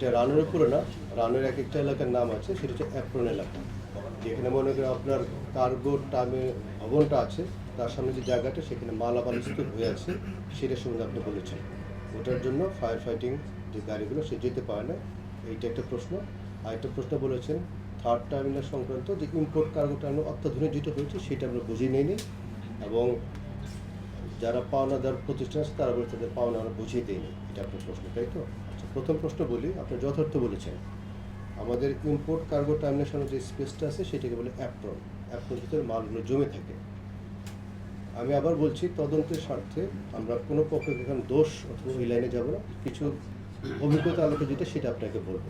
এটা রানের উপরে না রানের এক একটা এলাকার নাম আছে, সেটা হচ্ছে অ্যাপ্রন এলাকা। যেখানে মনে করেন আপনার কার্গো টামে ভবনটা আছে, তার সামনে যে জায়গাটা, সেখানে মালামাল স্তূপ হয়ে আছে, সেটা সম্বন্ধে আপনি বলেছেন। ওটার জন্য ফায়ার ফাইটিং যে গাড়িগুলো, সে যেতে পারে না। এইটা একটা প্রশ্ন। আর একটা প্রশ্ন বলেছেন থার্ড টার্মিনাল সংক্রান্ত যে ইম্পোর্ট কার্গো টার্মিনাল অত্যাধুনিক যেটা হয়েছে সেটা আমরা বুঝিয়ে নিইনি এবং যারা পাওনাদার প্রতিষ্ঠান আছে, তারা বলে তাদের পাওনা আমরা বুঝিয়ে দিইনি। এটা আপনার প্রশ্ন, তাই তো? প্রথম প্রশ্ন বলি, আপনি যথার্থ বলেছেন। আমাদের ইম্পোর্ট কার্গো টার্মিনেশনের যে স্পেসটা আছে, সেটাকে বলে অ্যাপ্রন অ্যাপ্রন ভিতরে মালগুলো জমে থাকে। আমি আবার বলছি, তদন্তের স্বার্থে আমরা কোনো পক্ষে এখানে দোষ অথবা ওই লাইনে যাব না। কিছু অভিজ্ঞতা আলোকে যেটা সেটা আপনাকে বলব।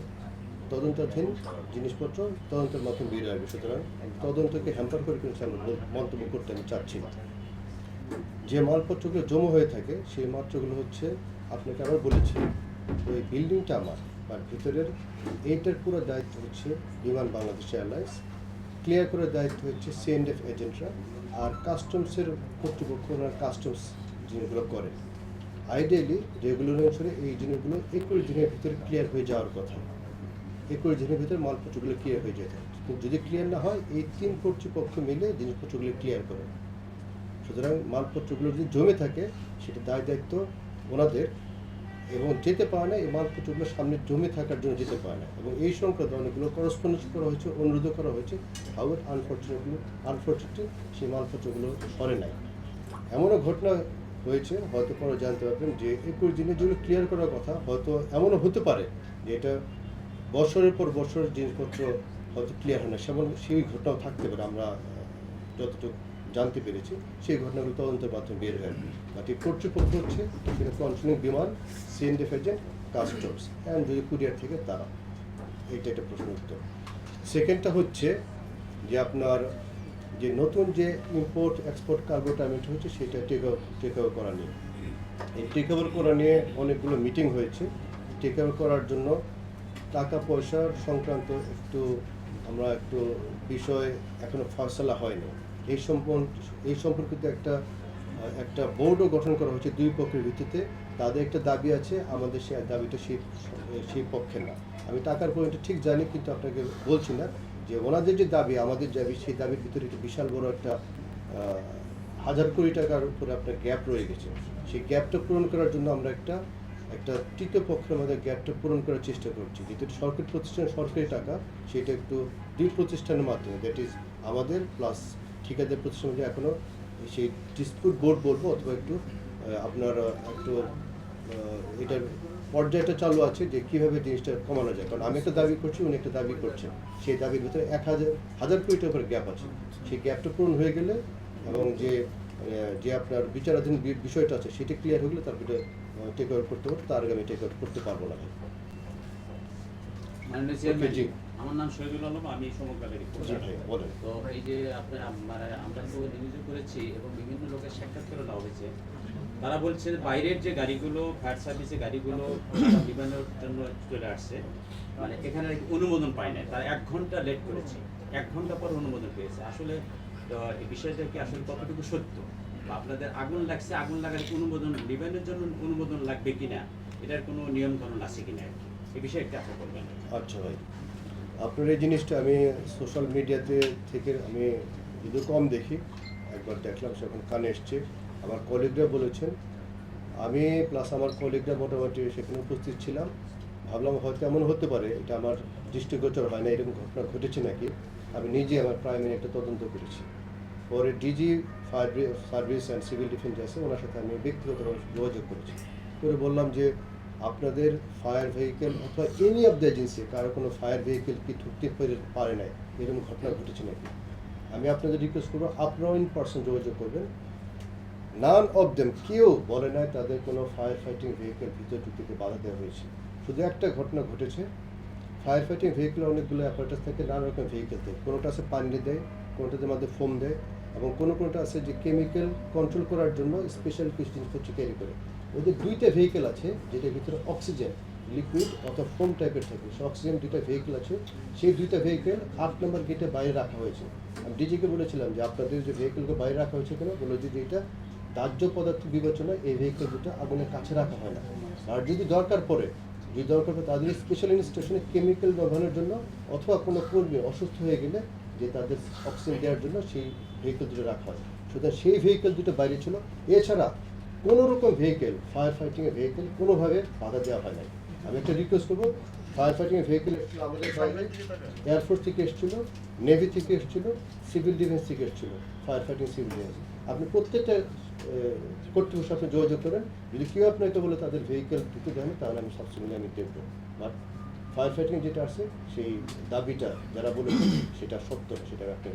তদন্তাধীন জিনিসপত্র তদন্তের মাধ্যমে বেরিয়ে হবে সুতরাং তদন্তকে হ্যাম্পার করে কিন্তু আমি মন্তব্য করতে আমি চাচ্ছি না। যে মালপত্রগুলো জমা হয়ে থাকে, সেই মাত্রগুলো হচ্ছে, আপনাকে আবার বলেছি ওই বিল্ডিংটা আমার। আর ভিতরের এইটার পুরো দায়িত্ব হচ্ছে বিমান বাংলাদেশ এয়ারলাইন্স। ক্লিয়ার করার দায়িত্ব হচ্ছে সিএনএফ এজেন্টরা আর কাস্টমসের কর্তৃপক্ষ ওনার কাস্টমস জিনিসগুলো করে। আইডিয়ালি রেগুলার অনুসারে এই জিনিসগুলো একুশ দিনের ভিতরে ক্লিয়ার হয়ে যাওয়ার কথা। একুশ দিনের ভিতরে মালপত্রগুলো ক্লিয়ার হয়ে যেত যদি ক্লিয়ার না হয়, এই তিন কর্তৃপক্ষ মিলে জিনিসপত্রগুলো ক্লিয়ার করে। সুতরাং মালপত্রগুলো যদি জমে থাকে, সেটা দায় দায়িত্ব ওনাদের। এবং যেতে পারে না, এই মালপত্রগুলো সামনে জমে থাকার জন্য যেতে পারে না। এবং এই সংক্রান্ত অনেকগুলো করসপন্ডেন্স করা হয়েছে অনুরোধ করা হয়েছে। হাউর আনফর্চুনেটলি আনফর্চুনেটলি সেই মালপত্রগুলো সরে নাই। এমনও ঘটনা হয়েছে, হয়তো পরে জানতে পারবেন যে একুশ দিনে যেগুলো ক্লিয়ার করার কথা, হয়তো এমনও হতে পারে যে এটা বছরের পর বছর জিনিসপত্র হয়তো ক্লিয়ার হয় না। সেমন সেই ঘটনাও থাকতে পারে, আমরা যতটুকু জানতে পেরেছি, সেই ঘটনাগুলো তদন্তের মাধ্যমে বের হয়ে বাকি কর্তৃপক্ষ হচ্ছে, সেটা controlling Biman CNDF agent customs and যদি কুরিয়ার থেকে, তারা এইটা একটা প্রশ্ন উত্তর। সেকেন্ডটা হচ্ছে যে আপনার যে নতুন যে ইম্পোর্ট এক্সপোর্ট কার্গো টার্মিনেট হচ্ছে, সেটা টেক টেক ওভার করা নিয়ে। এই টেক ওভার করা নিয়ে অনেকগুলো মিটিং হয়েছে। টেক ওভার করার জন্য টাকা পয়সার সংক্রান্ত একটু আমরা একটু বিষয় এখনও ফয়সলা হয়নি। এই সম্পর্ক, এই সম্পর্কিত একটা একটা বোর্ডও গঠন করা হয়েছে দুই পক্ষের ভিত্তিতে। তাদের একটা দাবি আছে, আমাদের সেই দাবিটা সেই সেই পক্ষে না। আমি টাকার পয়েন্টটা ঠিক জানি, কিন্তু আপনাকে বলছি না যে ওনাদের যে দাবি, আমাদের দাবি, সেই দাবির ভিতরে একটা বিশাল বড় একটা হাজার কোটি টাকার উপরে আপনার গ্যাপ রয়ে গেছে। সেই গ্যাপটা পূরণ করার জন্য আমরা একটা একটা তৃতীয় পক্ষের মধ্যে গ্যাপটা পূরণ করার চেষ্টা করছি। যেহেতু সরকারি প্রতিষ্ঠান, সরকারি টাকা, সেটা একটু দুই প্রতিষ্ঠানের মাধ্যমে দ্যাট ইজ আমাদের প্লাস ঠিকাদার প্রতিষ্ঠান মধ্যে এখনও সেই ডিসপিউট বোর্ড বলব অথবা একটু আপনার একটু এটার পর্যায়টা চালু আছে যে কীভাবে জিনিসটা কমানো যায়। কারণ আমি একটা দাবি করছি উনি একটা দাবি করছেন। সেই দাবির ভিতরে এক হাজার হাজার কোটি টাকার গ্যাপ আছে। সেই গ্যাপটা পূরণ হয়ে গেলে এবং যে যে আপনার বিচারাধীন বিষয়টা আছে সেটা ক্লিয়ার হয়ে গেলে তারপরে টেক ওভার করতে পারব তার আগে আমি টেক ওভার করতে পারব না। জি। আমার নাম শহীদুল আলম আমি সমগ্র জি তো এই যে আপনার আমরা আমরা তো নিউজও করেছি এবং বিভিন্ন লোকের সাক্ষাৎ করে নেওয়া হয়েছে। তারা বলছে বাইরের যে গাড়িগুলো ফায়ার সার্ভিসের গাড়িগুলো বিমানের জন্য চলে আসছে। মানে এখানে অনুমোদন পায় না তারা এক ঘণ্টা লেট করেছে। এক ঘণ্টা পর অনুমোদন পেয়েছে। আসলে এই বিষয়টা কি আসলে কতটুকু সত্য? বা আপনাদের আগুন লাগছে আগুন লাগার অনুমোদন বিমানের জন্য অনুমোদন লাগবে কিনা? এটার কোনো নিয়ম কানুন আছে কিনা আর কি? এই বিষয়ে একটা আপনি বলবেন। আচ্ছা ভাই। আপনার এই জিনিসটা আমি সোশ্যাল মিডিয়াতে থেকে আমি যদিও কম দেখি, একবার দেখলাম সেখন কানে এসছে। আমার কলিগরা বলেছেন, আমি প্লাস আমার কলিগরা মোটামুটি সেখানে উপস্থিত ছিলাম। ভাবলাম হয়তো এমন হতে পারে, এটা আমার দৃষ্টিগোচর হয় না, এরকম ঘটনা ঘটেছে নাকি? আমি নিজে আমার প্রাইমারি একটা তদন্ত করেছি। পরে DG fire service and civil defence আছে, ওনার সাথে আমি ব্যক্তিগতভাবে যোগাযোগ করেছি। করে বললাম যে আপনাদের ফায়ার ভেহিকেল অথবা এনি অফ দ্য এজেন্সি কারও কোনো ফায়ার ভেহিকেল কি ঢুকতে পারে নাই, এরকম ঘটনা ঘটেছে নাকি? আমি আপনাদের রিকোয়েস্ট করব, আপনারাও ইন পার্সন যোগাযোগ করবেন। নান অফ দেম কেউ বলে নাই তাদের কোনো ফায়ার ফাইটিং ভেহিকেল ভিতরে ঢুকতে বাধা দেওয়া হয়েছে। শুধু একটা ঘটনা ঘটেছে ফায়ার ফাইটিং ভেহিকেল অনেকগুলো অ্যাপারেটাস থেকে, নানা রকম ভেহিকেল থেকে। কোনোটা আছে পানি দেয় কোনোটাতে মধ্যে ফোম দেয়, এবং কোনো কোনোটা আছে যে কেমিক্যাল কন্ট্রোল করার জন্য স্পেশাল কিছু জিনিসপত্র ক্যারি করে। ওদের দুইটা ভেহিকেল আছে, যেটার ভিতরে অক্সিজেন লিকুইড অথবা ফোম টাইপের থাকে। সে অক্সিজেন দুইটা ভেহিকেল আছে। সেই দুইটা ভেহিকেল আট নম্বর গেটে বাইরে রাখা হয়েছে। আমি ডিজিকে বলেছিলাম যে আপনাদের যে ভেহিকেলকে বাইরে রাখা হয়েছে কেন, বলে যদি এটা দাহ্য পদার্থ বিবেচনায় এই ভেহিকেল দুটো আগুনের কাছে রাখা হয় না। আর যদি দরকার পড়ে, যদি দরকার পড়ে তাদের স্পেশাল ইনস্ট্রাকশনে কেমিক্যাল ব্যবহারের জন্য অথবা কোনো কর্মী অসুস্থ হয়ে গেলে যে তাদের অক্সিজেন দেওয়ার জন্য সেই ভেহিকেল দুটো রাখা হয়। সুতরাং সেই ভেহিকেল দুটো বাইরে ছিল। এছাড়া কোনো রকম ভেহিকেল ফায়ার ফাইটিংয়ের ভেহিকেল কোনোভাবে বাধা দেওয়া হয় নাই। আমি একটা রিকোয়েস্ট করব ফায়ার ফাইটিংয়ের ভেহিকেল আমাদের বাইরে এয়ারফোর্স থেকে এসেছিল। নেভি থেকে এসেছিল সিভিল ডিফেন্স থেকে এসেছিল ফায়ার ফাইটিং সিভিল ডিফেন্স আপনি প্রত্যেকটা কর্তৃপক্ষ কর্তৃপক্ষের সাথে যোগাযোগ করেন যদি কেউ আপনি এটা বলে তাদের ভেহিকেল ঢুকে দেন তাহলে আমি সবসময় আমি দেখব। বাট ফায়ার ফাইটিং যেটা আছে, সেই দাবিটা যারা বলেছে, সেটা সত্য, সেটা একটা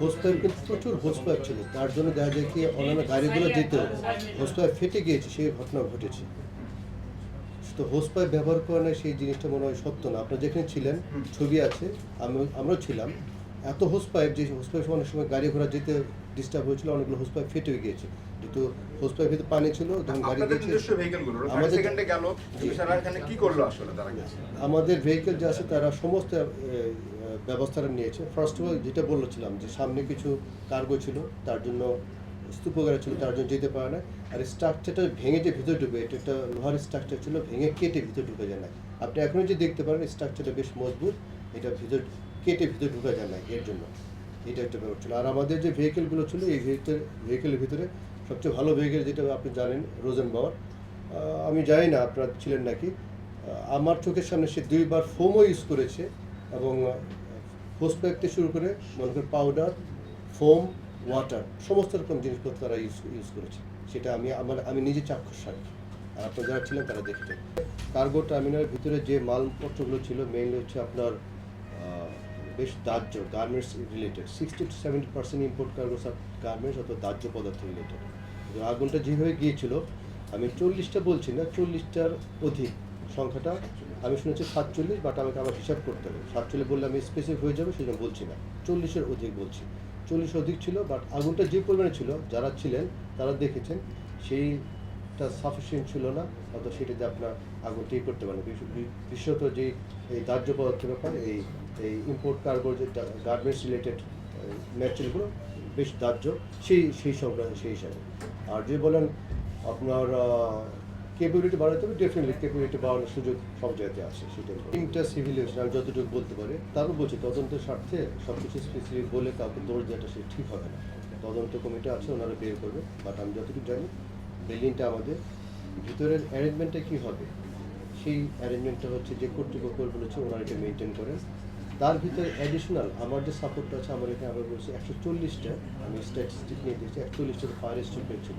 হোস পাইপ কিন্তু প্রচুর হোস পাইপ ছিল, তার জন্য দেখা যায় কি অন্যান্য গাড়িগুলো যেত হোস পাইপ ফেটে গিয়েছে, সেই ঘটনা ঘটেছে। তো হোস পাইপ ব্যবহার করে সেই জিনিসটা মনে হয় সত্য না। আপনি যেখানে ছিলেন, ছবি আছে আমি আমরাও ছিলাম। এত হোস পাইপ যে হোস পাইপ অনেক সময় গাড়ি ঘোড়া যেতে ডিস্টার্ব হয়েছিল অনেকগুলো হোস পাইপ ফেটে গিয়েছে। যেহেতু হোস পাইপ ভিতরে পানি ছিল যখন গাড়ি গিয়েছে। আমাদের- সেকেন্ডে গেল কি করল আসলে তারা গেছে? আমাদের ভেহিকেল যে আছে তারা সমস্ত ব্যবস্থাটা নিয়েছে। ফার্স্ট অফ অল যেটা বলেছিলাম যে সামনে কিছু কার্গো ছিল তার জন্য স্তূপগারা ছিল তার জন্য যেতে পারে না। আর স্ট্রাকচারটা ভেঙে যে ভিতরে ঢুকে এটা একটা লোহার স্ট্রাকচার ছিল ভেঙে কেটে ভিতরে ঢুকে যায় না। আপনি এখনও যে দেখতে পারেন স্ট্রাকচারটা বেশ মজবুত এটা ভিতর কেটে ভিতরে ঢুকা যায় না এর জন্য। এটা একটা ব্যাপার ছিল। আর আমাদের যে ভেহিকেলগুলো ছিল, এই ভেহিকেল ভেহিকেলের ভিতরে সবচেয়ে ভালো ভেহিকেল যেটা আপনি জানেন রোজেন বাওয়ার আমি জানি না আপনারা ছিলেন নাকি। আমার চোখের সামনে সে দুইবার ফোমও ইউজ করেছে এবং হোস শুরু করে মনে করেন পাউডার ফোম ওয়াটার সমস্ত রকম জিনিসপত্র তারা ইউজ ইউজ করেছে। সেটা আমি, আমার, আমি নিজে চাক্ষুষ সাক্ষী আর আপনারা যারা ছিলেন তারা দেখতেন কার্গো টার্মিনালের ভিতরে যে মালপত্রগুলো ছিল মেইনলি হচ্ছে আপনার বেশ দাহ্য garments related sixty two seventy percent import cargo সব গার্মেন্টস অথবা দাহ্য পদার্থ রিলেটেড আগুনটা যেভাবে গিয়েছিল, আমি চল্লিশটা বলছি না, চল্লিশটার অধিক সংখ্যাটা আমি শুনেছি সাতচল্লিশ বাট আমাকে আমার হিসাব করতে হবে। সাতচল্লিশ বললে আমি স্পেসিফিক হয়ে যাবে, সেজন্য বলছি না। চল্লিশের অধিক বলছি। চল্লিশ অধিক ছিল বাট আগুনটা যে পরিমাণে ছিল, যারা ছিলেন, তারা দেখেছেন, সেইটা সাফিসিয়েন্ট ছিল না অত সেটাতে আপনার আগুনটা ই করতে পারেন। বিশেষত যে এই দাহ্য পদার্থ ব্যাপার, এই এই ইম্পোর্ট কার্গোর যে গার্মেন্টস রিলেটেড ম্যাটেরিয়ালগুলো বেশ দাহ্য, সেই সেই সংক্রান্ত সেই হিসাবে। আর যে বলেন আপনার কেপাবিলিটি বাড়াতে হবে ডেফিনেটলি কেপাবিলিটি বাড়ানোর সুযোগ সব জায়গাতে আছে সেটা তিনটা সিভিল আমি যতটুকু বলতে পারি তারও বলছি, তদন্তের স্বার্থে সব কিছু স্পেসিফিক বলে কাউকে দৌড় দেওয়াটা সে ঠিক হবে না। তদন্ত কমিটি আছে, ওনারা বের করবে বাট আমি যতটুকু জানি বিল্ডিংটা আমাদের, ভিতরের অ্যারেঞ্জমেন্টটা কী হবে, সেই অ্যারেঞ্জমেন্টটা হচ্ছে যে কর্তৃপক্ষ বলেছে, ওনারা এটা মেনটেন করেন। তার ভিতরে অ্যাডিশনাল আমার যে সাপোর্টটা আছে, আমার এখানে আবার বলছি, একশো চল্লিশটা আমি স্ট্যাটিস্টিক নিয়ে দিয়েছি, একশো চল্লিশটা ফায়ার স্ট্রিপের ছিল।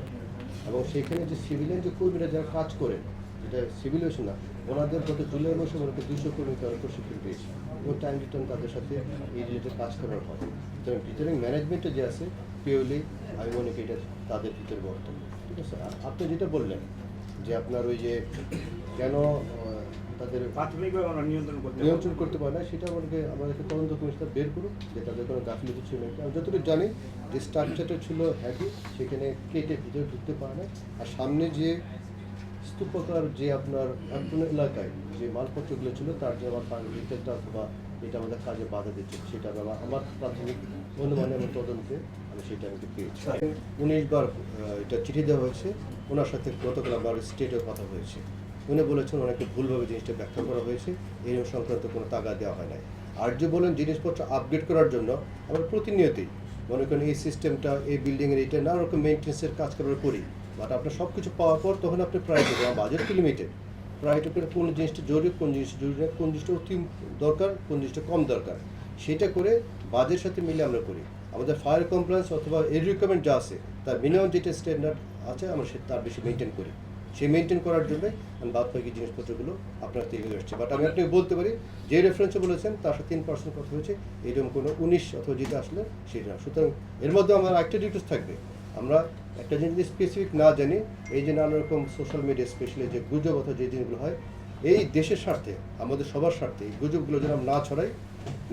এবং সেখানে যে সিভিলিয়ান যে কর্মীরা যারা কাজ করেন যেটা সিভিলিয়েশন না, ওনাদের গত জুলাই মাসে করি দুশো কর্মী তারা প্রশিক্ষণ পেয়েছে এবং টাইম রিটার্ন তাদের সাথে এই রিলেটেড কাজ করার হয়। সুতরাং ভিতরে ম্যানেজমেন্টে যে আছে পিওরলি আমি মনে করি এটা তাদের ভিতরে বর্তমান। ঠিক আছে? আপনি যেটা বললেন যে আপনার ওই যে কেন তাদের প্রাথমিকভাবে আমরা নিয়ন্ত্রণ করতে নিয়ন্ত্রণ করতে পারে না সেটা আমাদেরকে আমাদেরকে তদন্ত কমিশনার বের করুক যে তাদের কোনো গাফিলতি ছিল আমি যতটুকু জানি যে স্ট্রাকচারটা ছিল হ্যাভি সেখানে কেটে ভিতরে ঢুকতে পারে না। আর সামনে যে স্তূপকার যে আপনার এলাকায় যে মালপত্রগুলো ছিল তার যে আমার রিটেলটা অথবা এটা আমাদের কাজে বাধা দিচ্ছে সেটা আমি আমার- আমার প্রাথমিক অনুমানে আমার তদন্তে আমি সেটা আমি পেয়েছি। উনিশ বার এটা চিঠি দেওয়া হয়েছে। ওনার সাথে গতকাল আমার স্টেটেও কথা হয়েছে। উনি বলেছেন অনেকে ভুলভাবে জিনিসটা ব্যাখ্যা করা হয়েছে। এই সংক্রান্ত কোনো তাগা দেওয়া হয় নাই। আর যে বলেন জিনিসপত্র আপগ্রেড করার জন্য, আমরা প্রতিনিয়তই মনে করেন এই সিস্টেমটা এই বিল্ডিংয়ের এটা নানা রকম মেনটেন্সের কাজ করার করি বাট আপনার সব কিছু পাওয়ার পর তখন আপনি প্রায় দেবেন। বাজেট লিমিটেড প্রায়োরিটি করে কোন জিনিসটা জরুরি, কোন জিনিসটা জরুরি না, কোন জিনিসটা অতি দরকার, কোন জিনিসটা কম দরকার। সেটা করে বাজের সাথে মিলে আমরা করি। আমাদের ফায়ার কমপ্লেন্স অথবা এর রিকোয়ারমেন্ট যা আছে, তার মিনিমাম যেটা স্ট্যান্ডার্ড আছে, আমরা সে তার বেশি মেনটেন করি। সেই মেনটেন করার জন্য আমি বাদ বাকি জিনিসপত্রগুলো আপনার থেকে এসছে বাট আমি আপনাকে বলতে পারি, যে রেফারেন্সে বলেছেন, তার সাথে তিন পার্সেন্ট কথা হয়েছে, এরকম কোনো উনিশ অথবা যেটা আসলে সেটা। সুতরাং এর মধ্যে আমার একটা রিকোয়েস্ট থাকবে। আমরা একটা জিনিস স্পেসিফিক না জানি, এই যে নানা রকম সোশ্যাল মিডিয়া স্পেশালি যে গুজব অথবা যে জিনিসগুলো হয়, এই দেশের স্বার্থে, আমাদের সবার স্বার্থে এই গুজবগুলো যেন না ছড়াই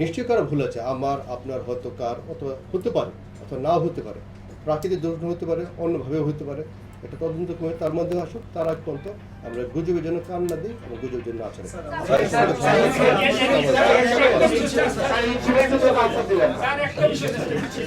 নিশ্চয়ই কারও ভুল আছে। আমার, আপনার হয়তো কার অথবা হতে পারে, অথবা নাও হতে পারে। প্রাকৃতিক দুর্ঘটনা হতে পারে, অন্যভাবেও হতে পারে। এটা তদন্ত করে তার মধ্যে আসুক তার আগ পর্যন্ত আমরা গুজবের জন্য কান না দিই এবং গুজবের জন্য আচরণ একটা